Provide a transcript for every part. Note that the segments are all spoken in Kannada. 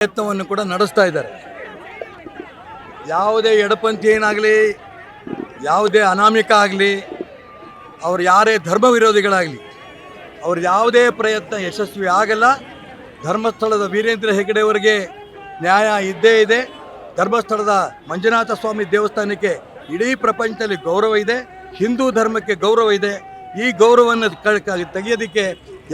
ಪ್ರಯತ್ನವನ್ನು ಕೂಡ ನಡೆಸ್ತಾ ಇದ್ದಾರೆ. ಯಾವುದೇ ಎಡಪಂಥಿ ಏನಾಗಲಿ, ಯಾವುದೇ ಅನಾಮಿಕ ಆಗಲಿ, ಅವ್ರು ಯಾರೇ ಧರ್ಮ ವಿರೋಧಿಗಳಾಗಲಿ, ಅವ್ರು ಯಾವುದೇ ಪ್ರಯತ್ನ ಯಶಸ್ವಿ ಆಗಲ್ಲ. ಧರ್ಮಸ್ಥಳದ ವೀರೇಂದ್ರ ಹೆಗಡೆಯವರಿಗೆ ನ್ಯಾಯ ಇದ್ದೇ ಇದೆ. ಧರ್ಮಸ್ಥಳದ ಮಂಜುನಾಥ ಸ್ವಾಮಿ ದೇವಸ್ಥಾನಕ್ಕೆ ಇಡೀ ಪ್ರಪಂಚದಲ್ಲಿ ಗೌರವ ಇದೆ. ಹಿಂದೂ ಧರ್ಮಕ್ಕೆ ಗೌರವ ಇದೆ. ಈ ಗೌರವವನ್ನು ತೆಗೆಯೋದಕ್ಕೆ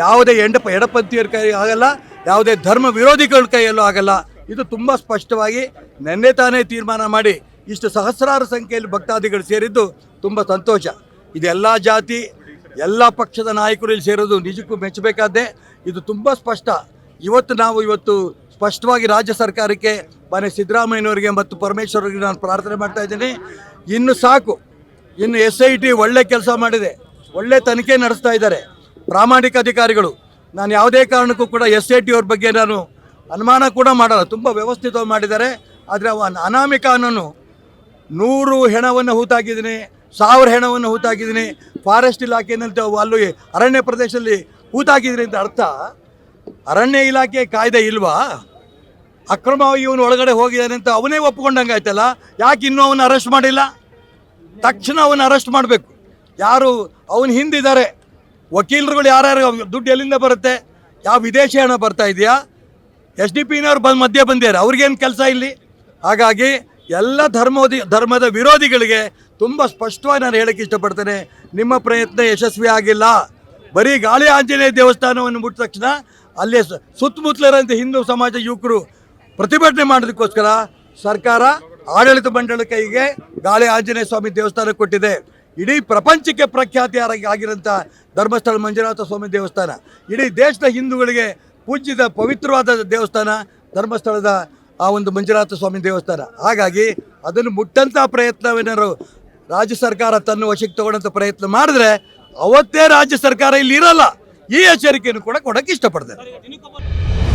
ಯಾವುದೇ ಎಂಡ ಎಡಪಂಥೀಯರ ಕೈ ಆಗಲ್ಲ. ಯಾವುದೇ ಧರ್ಮ ವಿರೋಧಿಗಳ ಕೈಯಲ್ಲೂ ಆಗಲ್ಲ. ಇದು ತುಂಬ ಸ್ಪಷ್ಟವಾಗಿ ನೆನ್ನೆ ತಾನೇ ತೀರ್ಮಾನ ಮಾಡಿ ಇಷ್ಟು ಸಹಸ್ರಾರು ಸಂಖ್ಯೆಯಲ್ಲಿ ಭಕ್ತಾದಿಗಳು ಸೇರಿದ್ದು ತುಂಬ ಸಂತೋಷ. ಇದೆಲ್ಲ ಜಾತಿ, ಎಲ್ಲ ಪಕ್ಷದ ನಾಯಕರು ಇಲ್ಲಿ ಸೇರೋದು ನಿಜಕ್ಕೂ ಮೆಚ್ಚಬೇಕಾದ್ದೇ ಇದು ತುಂಬ ಸ್ಪಷ್ಟ. ಇವತ್ತು ನಾವು ಇವತ್ತು ಸ್ಪಷ್ಟವಾಗಿ ರಾಜ್ಯ ಸರ್ಕಾರಕ್ಕೆ ಮನೆ ಸಿದ್ದರಾಮಯ್ಯನವರಿಗೆ ಮತ್ತು ಪರಮೇಶ್ವರರಿಗೆ ನಾನು ಪ್ರಾರ್ಥನೆ ಮಾಡ್ತಾ ಇದ್ದೀನಿ. ಇನ್ನು ಸಾಕು. ಇನ್ನು ಎಸ್ ಐ ಟಿ ಒಳ್ಳೆ ಕೆಲಸ ಮಾಡಿದೆ. ಒಳ್ಳೆ ತನಿಖೆ ನಡೆಸ್ತಾ ಇದ್ದಾರೆ. ಪ್ರಾಮಾಣಿಕ ಅಧಿಕಾರಿಗಳು. ನಾನು ಯಾವುದೇ ಕಾರಣಕ್ಕೂ ಕೂಡ ಎಸ್ ಐ ಟಿ ಅವ್ರ ಬಗ್ಗೆ ನಾನು ಅನುಮಾನ ಕೂಡ ಮಾಡಲ್ಲ. ತುಂಬ ವ್ಯವಸ್ಥಿತವಾಗಿ ಮಾಡಿದ್ದಾರೆ. ಆದರೆ ಅವ ಅನಾಮಿಕ ನಾನು ನೂರು ಹೆಣವನ್ನು ಹೂತಾಕಿದ್ದೀನಿ ಸಾವಿರ ಹೆಣವನ್ನು ಹೂತಾಕಿದ್ದೀನಿ ಫಾರೆಸ್ಟ್ ಇಲಾಖೆಯಲ್ಲಿ ಅಲ್ಲಿ ಅರಣ್ಯ ಪ್ರದೇಶದಲ್ಲಿ ಹೂತಾಕಿದ್ದೀನಿ ಅಂತ ಅರ್ಥ. ಅರಣ್ಯ ಇಲಾಖೆ ಕಾಯ್ದೆ ಇಲ್ವಾ? ಅಕ್ರಮವಾಗಿ ಇವನು ಒಳಗಡೆ ಹೋಗಿದ್ದಾನೆ ಅಂತ ಅವನೇ ಒಪ್ಪಿಕೊಂಡಂಗೆ ಆಯ್ತಲ್ಲ? ಯಾಕೆ ಇನ್ನೂ ಅವನು ಅರೆಸ್ಟ್ ಮಾಡಿಲ್ಲ? ತಕ್ಷಣ ಅವನು ಅರೆಸ್ಟ್ ಮಾಡಬೇಕು. ಯಾರು, ಅವನ ಹಿಂದಿದ್ದಾರೆ. ವಕೀಲರುಗಳು ಯಾರ್ಯಾರು ದುಡ್ಡು ಎಲ್ಲಿಂದ ಬರುತ್ತೆ? ಯಾವ ವಿದೇಶಿ ಹಣ ಬರ್ತಾ ಇದೆಯಾ? ಎಸ್ ಡಿ ಪಿನವ್ರು ಬಂದು ಮಧ್ಯೆ ಬಂದಿದ್ದಾರೆ. ಅವ್ರಿಗೇನು ಕೆಲಸ ಇಲ್ಲಿ? ಹಾಗಾಗಿ ಎಲ್ಲ ಧರ್ಮೋದಿ, ಧರ್ಮದ ವಿರೋಧಿಗಳಿಗೆ ತುಂಬ ಸ್ಪಷ್ಟವಾಗಿ ನಾನು ಹೇಳಕ್ಕೆ ಇಷ್ಟಪಡ್ತೇನೆ. ನಿಮ್ಮ ಪ್ರಯತ್ನ ಯಶಸ್ವಿ ಆಗಿಲ್ಲ. ಬರೀ ಗಾಳಿ ಆಂಜನೇಯ ದೇವಸ್ಥಾನವನ್ನು ಮುಟ್ಟಿದ ತಕ್ಷಣ ಅಲ್ಲೇ ಸು- ಸುತ್ತಮುತ್ತಲಿರೋಂಥ ಹಿಂದೂ ಸಮಾಜ ಯುವಕರು ಪ್ರತಿಭಟನೆ ಮಾಡೋದಕ್ಕೋಸ್ಕರ ಸರ್ಕಾರ ಆಡಳಿತ ಮಂಡಳಿ ಕೈಗೆ ಗಾಳಿ ಆಂಜನೇಯ ಸ್ವಾಮಿ ದೇವಸ್ಥಾನ ಕೊಟ್ಟಿದೆ. ಇಡೀ ಪ್ರಪಂಚಕ್ಕೆ ಪ್ರಖ್ಯಾತಿ ಆಗಿ- ಆಗಿರೋಂಥ ಧರ್ಮಸ್ಥಳ ಮಂಜುನಾಥ ಸ್ವಾಮಿ ದೇವಸ್ಥಾನ, ಇಡೀ ದೇಶದ ಹಿಂದೂಗಳಿಗೆ ಪೂಜ್ಯದ ಪವಿತ್ರವಾದ ದೇವಸ್ಥಾನ ಧರ್ಮಸ್ಥಳದ ಆ ಒಂದು ಮಂಜುನಾಥ ಸ್ವಾಮಿ ದೇವಸ್ಥಾನ. ಹಾಗಾಗಿ ಅದನ್ನು ಮುಟ್ಟಂಥ ಪ್ರಯತ್ನವೇನಾದ್ರು ರಾಜ್ಯ ಸರ್ಕಾರ ತನ್ನ ವಶಕ್ಕೆ ತಗೊಳ್ಳೋಂಥ ಪ್ರಯತ್ನ ಮಾಡಿದ್ರೆ ಅವತ್ತೇ ರಾಜ್ಯ ಸರ್ಕಾರ ಇಲ್ಲಿ ಇರಲ್ಲ. ಈ ಎಚ್ಚರಿಕೆಯನ್ನು ಕೂಡ ಕೊಡೋಕ್ಕೆ ಇಷ್ಟಪಡ್ತೇನೆ.